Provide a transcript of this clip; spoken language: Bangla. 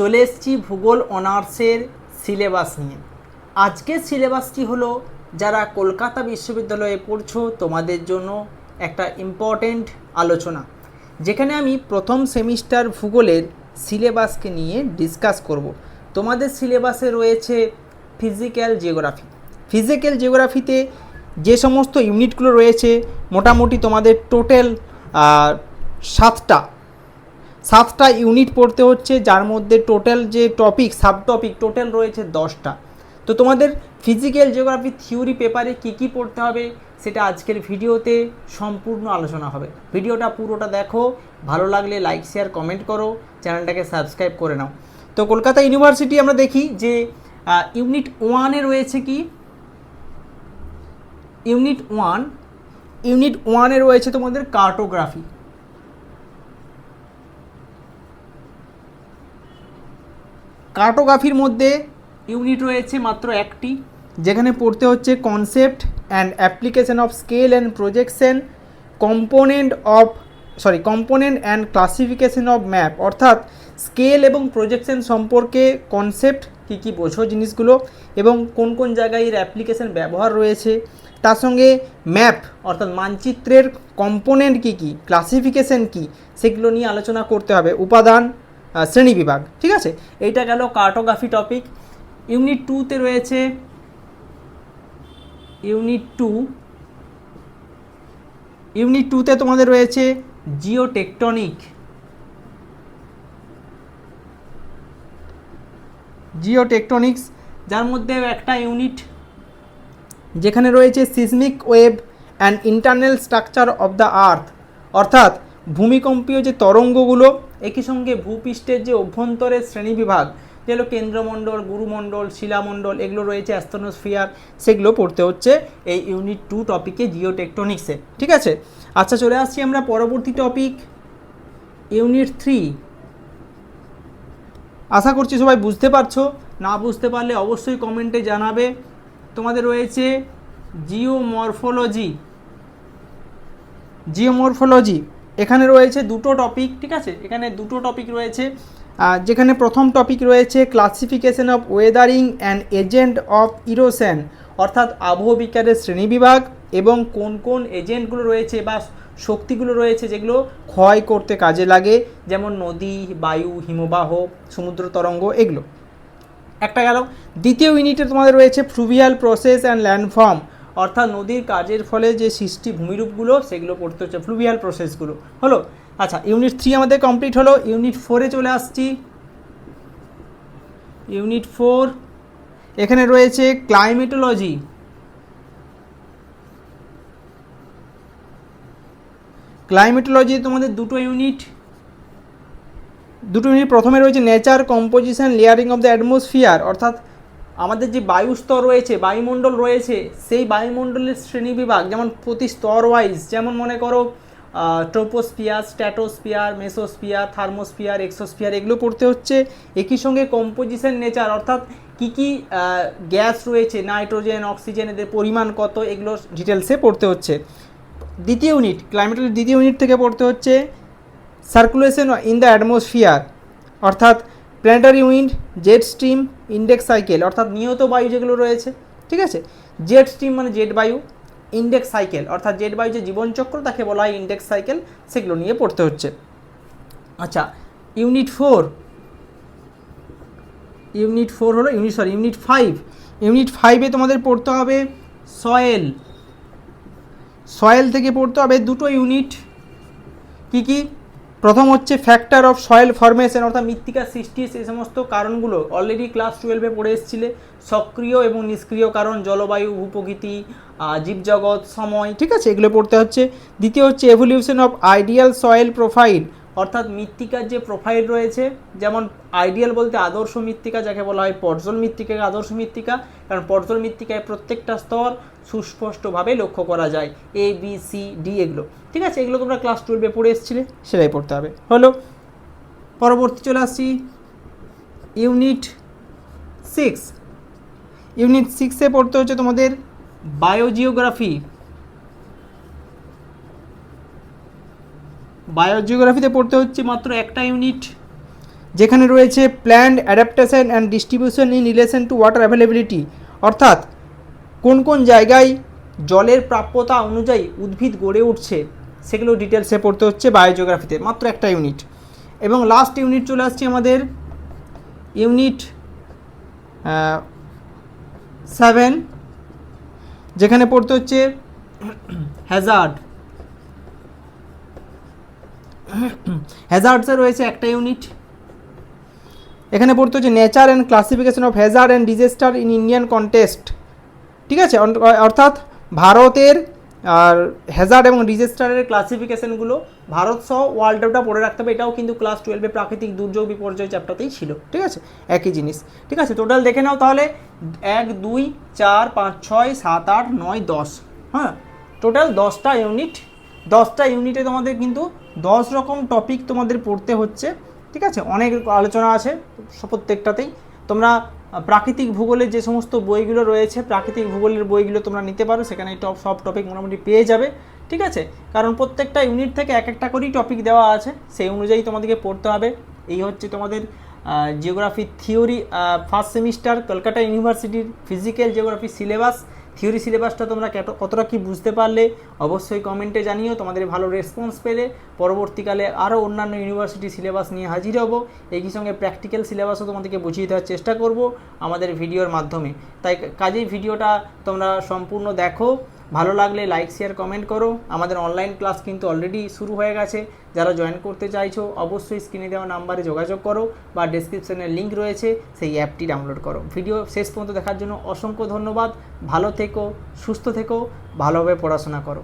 চলে এসছি ভূগোল অনার্সের সিলেবাস নিয়ে। আজকের সিলেবাসটি হলো, যারা কলকাতা বিশ্ববিদ্যালয়ে পড়ছো, তোমাদের জন্য একটা ইম্পর্টেন্ট আলোচনা, যেখানে আমি প্রথম সেমিস্টার ভূগোলের সিলেবাসকে নিয়ে ডিসকাস করব। তোমাদের সিলেবাসে রয়েছে ফিজিক্যাল জিওগ্রাফি ফিজিক্যাল জিওগ্রাফিতে যে সমস্ত ইউনিটগুলো রয়েছে, মোটামুটি তোমাদের টোটাল সাতটা সাতটা ইউনিট পড়তে হচ্ছে, যার মধ্যে টোটাল যে টপিক সাব টপিক টোটাল রয়েছে দশটা। তো তোমাদের ফিজিক্যাল জিওগ্রাফি থিওরি পেপারে কী কী পড়তে হবে, সেটা আজকের ভিডিওতে সম্পূর্ণ আলোচনা হবে। ভিডিওটা পুরোটা দেখো, ভালো লাগলে লাইক শেয়ার কমেন্ট করো, চ্যানেলটাকে সাবস্ক্রাইব করে নাও। তো কলকাতা ইউনিভার্সিটি আমরা দেখি যে ইউনিট ওয়ানে রয়েছে কি? ইউনিট ওয়ান ইউনিট ওয়ানে রয়েছে তোমাদের কার্টোগ্রাফি কার্টোগ্রাফির মধ্যে ইউনিট রয়েছে মাত্র একটি। যেখানে পড়তে হচ্ছে concept and application of scale and projection component of sorry component and classification of map অর্থাৎ স্কেল এবং প্রজেকশন সম্পর্কে কনসেপ্ট কী কী বোঝো জিনিসগুলো এবং কোন কোন জায়গায় এর অ্যাপ্লিকেশন ব্যবহার রয়েছে। তার সঙ্গে ম্যাপ অর্থাৎ মানচিত্রের কম্পোনেন্ট কী কী ক্লাসিফিকেশন কী সেগুলো নিয়ে আলোচনা করতে হবে। উপাদান শ্রেণি বিভাগ, ঠিক আছে? এইটা গেল কার্টোগ্রাফি টপিক ইউনিট টুতে রয়েছে ইউনিট টু ইউনিট টুতে তোমাদের রয়েছে জিও টেকটনিক জিও টেকটনিক্স যার মধ্যে একটা ইউনিট যেখানে রয়েছে seismic wave and internal structure of the earth অর্থাৎ ভূমিকম্পীয় যে তরঙ্গগুলো, একই সঙ্গে ভূপৃষ্ঠের যে অভ্যন্তরের শ্রেণীবিভাগ, যেগুলো কেন্দ্রমণ্ডল, গুরুমণ্ডল, শিলামণ্ডল, এগুলো রয়েছে অ্যাস্ট্রোনোস্ফিয়ার, সেগুলো পড়তে হচ্ছে এই ইউনিট টু টপিকে জিও টেকটনিক্সে ঠিক আছে? আচ্ছা চলে আসছি আমরা পরবর্তী টপিক, ইউনিট থ্রি। আশা করছি সবাই বুঝতে পারছ। না বুঝতে পারলে অবশ্যই কমেন্টে জানাবে। তোমাদের রয়েছে জিওমরফোলজি। জিওমরফোলজি। এখানে রয়েছে দুটো টপিক ঠিক আছে? এখানে দুটো টপিক রয়েছে। যেখানে প্রথম টপিক রয়েছে classification of weathering and agent of erosion অর্থাৎ আবহবিকারের শ্রেণীবিভাগ এবং কোন কোন এজেন্টগুলো রয়েছে বা শক্তিগুলো রয়েছে যেগুলো ক্ষয় করতে কাজে লাগে, যেমন নদী, বায়ু, হিমবাহ, সমুদ্র তরঙ্গ, এগুলো। একটা গেল। দ্বিতীয় ইউনিটে তোমাদের রয়েছে ফ্লুভিয়াল প্রসেস অ্যান্ড ল্যান্ডফর্ম অর্থাৎ নদীর কাজের ফলে যে সৃষ্টি ভূমিরূপগুলো, সেগুলো পড়তে হচ্ছে ফ্লুভিয়াল প্রসেসগুলো হলো? আচ্ছা ইউনিট থ্রি আমাদের কমপ্লিট হলো। ইউনিট ফোরে চলে আসছি। ইউনিট ফোর এখানে রয়েছে ক্লাইমেটোলজি ক্লাইমেটোলজি তোমাদের দুটো ইউনিট দুটো ইউনিট প্রথমে রয়েছে nature composition layering of the atmosphere অর্থাৎ আমাদের যে বায়ু স্তর রয়েছে, বায়ুমণ্ডল রয়েছে, সেই বায়ুমণ্ডলের শ্রেণীবিভাগ যেমন প্রতি স্তর ওয়াইজ যেমন মনে করো troposphere stratosphere mesosphere thermosphere exosphere এগুলো পড়তে হচ্ছে একই সঙ্গে কম্পোজিশন নেচার অর্থাৎ কী কী গ্যাস রয়েছে নাইট্রোজেন অক্সিজেন এদের পরিমাণ কত, এগুলো ডিটেলসে পড়তে হচ্ছে। দ্বিতীয় ইউনিট ক্লাইমেটের দ্বিতীয় ইউনিট থেকে পড়তে হচ্ছে সার্কুলেশন ইন দ্য অ্যাটমসফিয়ার অর্থাৎ planetary wind jet stream index cycle অর্থাৎ নিয়ত বায়ু যেগুলো রয়েছে, ঠিক আছে? জেট স্ট্রিম মানে জেট বায়ু ইন্ডেক্স সাইকেল অর্থাৎ জেট বায়ু যে জীবনচক্র, তাকে বলা হয় ইন্ডেক্স সাইকেল সেগুলো নিয়ে পড়তে হচ্ছে। আচ্ছা ইউনিট ফোর ইউনিট ফোর হলো unit sorry unit five unit ফাইভে তোমাদের পড়তে হবে সয়েল সয়েল থেকে পড়তে হবে দুটো ইউনিট কী কি? প্রথম হচ্ছে ফ্যাক্টর অফ সয়েল ফরমেশন অর্থাৎ মৃত্তিকা সৃষ্টি সেই সমস্ত কারণগুলো অলরেডি ক্লাস টুয়েলভে পড়ে এসেছিলে। সক্রিয় এবং নিষ্ক্রিয় কারণ জলবায়ু, ভূপ্রকৃতি জীবজগৎ, সময়, ঠিক আছে? এগুলো পড়তে হচ্ছে। দ্বিতীয় হচ্ছে evolution of ideal soil profile অর্থাৎ মৃত্তিকার যে প্রোফাইল রয়েছে, যেমন আইডিয়াল বলতে আদর্শ মৃত্তিকা, যাকে বলা হয় পর্জল মৃত্তিকাকে আদর্শ মৃত্তিকা, কারণ পর্জল মৃত্তিকায় প্রত্যেকটা স্তর সুস্পষ্টভাবে লক্ষ্য করা যায় এ বি সি ডি এগুলো। ঠিক আছে? এগুলো তোমরা ক্লাস টুয়েলভে পড়ে এসেছিলে, সেটাই পড়তে হবে। হলো, পরবর্তী চলে আসছি ইউনিট সিক্স ইউনিট সিক্সে পড়তে হচ্ছে তোমাদের বায়োজিওগ্রাফি বায়োজিওগ্রাফিতে পড়তে হচ্ছে মাত্র একটা ইউনিট, যেখানে রয়েছে plant adaptation and distribution in relation to water availability. অর্থাৎ, কোন কোন জায়গায় জলের প্রাপ্যতা অনুযায়ী উদ্ভিদ গড়ে উঠছে, সেগুলো ডিটেলসে পড়তে হচ্ছে বায়োজিওগ্রাফিতে, মাত্র একটা ইউনিট। এবং লাস্ট ইউনিট চলে আসছে আমাদের ইউনিট সেভেন যেখানে পড়তে হচ্ছে হ্যাজার্ড হ্যাজার্ডসে রয়েছে একটা ইউনিট এখানে পড়তে হচ্ছে nature and classification of hazard and disaster in Indian context ঠিক আছে? অর্থাৎ ভারতের আর হ্যাজার্ড এবং ডিজেস্টারের ক্লাসিফিকেশনগুলো ভারত সহ ওয়ার্ল্ড ওয়ার্ল্ডটা পড়ে রাখতে হবে। এটাও কিন্তু ক্লাস টুয়েলভে প্রাকৃতিক দুর্যোগ বিপর্যয় চ্যাপ্টারতেই ছিল। ঠিক আছে? একই জিনিস। ঠিক আছে? টোটাল দেখে নাও তাহলে। এক, দুই, চার, পাঁচ, ছয়, সাত, আট, নয়, দশ। হ্যাঁ? টোটাল দশটা ইউনিট দশটা ইউনিটে তোমাদের কিন্তু দশ রকম টপিক তোমাদের পড়তে হচ্ছে, ঠিক আছে? অনেক আলোচনা আছে প্রত্যেকটাতেই। তোমরা প্রাকৃতিক ভূগোলের যে সমস্ত বইগুলো রয়েছে, প্রাকৃতিক ভূগোলের বইগুলো তোমরা নিতে পারো, সেখানে টপ সব টপিক মোটামুটি পেয়ে যাবে, ঠিক আছে? কারণ প্রত্যেকটা ইউনিট থেকে এক একটা করেই টপিক দেওয়া আছে, সেই অনুযায়ী তোমাদেরকে পড়তে হবে। এই হচ্ছে তোমাদের geography theory first semester Kolkata ইউনিভার্সিটির ফিজিক্যাল জিওগ্রাফি সিলেবাস থিওরি সিলেবাসটা তোমরা কতটা কি বুঝতে পারলে, অবশ্যই কমেন্টে জানিও, তোমাদের ভালো রেসপন্স পেলে। পরবর্তীকালে আরও অন্যান্য ইউনিভার্সিটি সিলেবাস নিয়ে হাজির হব। একই সঙ্গে প্র্যাকটিক্যাল সিলেবাসও তোমাদেরকে বুঝিয়ে দেওয়ার চেষ্টা করব আমাদের ভিডিওর মাধ্যমে। তাই কাজেই ভিডিওটা তোমরা সম্পূর্ণ দেখো। ভালো লাগলে লাইক শেয়ার কমেন্ট করো। আমাদের অনলাইন ক্লাস কিন্তু অলরেডি শুরু হয়ে গেছে। যারা জয়েন করতে চাইছো, অবশ্যই স্ক্রিনে দেওয়া নাম্বারে যোগাযোগ করো বা ডিসক্রিপশানের লিঙ্ক রয়েছে, সেই অ্যাপটি ডাউনলোড করো। ভিডিও শেষ পর্যন্ত দেখার জন্য অসংখ্য ধন্যবাদ। ভালো থেকো, সুস্থ থেকো, ভালোভাবে পড়াশোনা করো।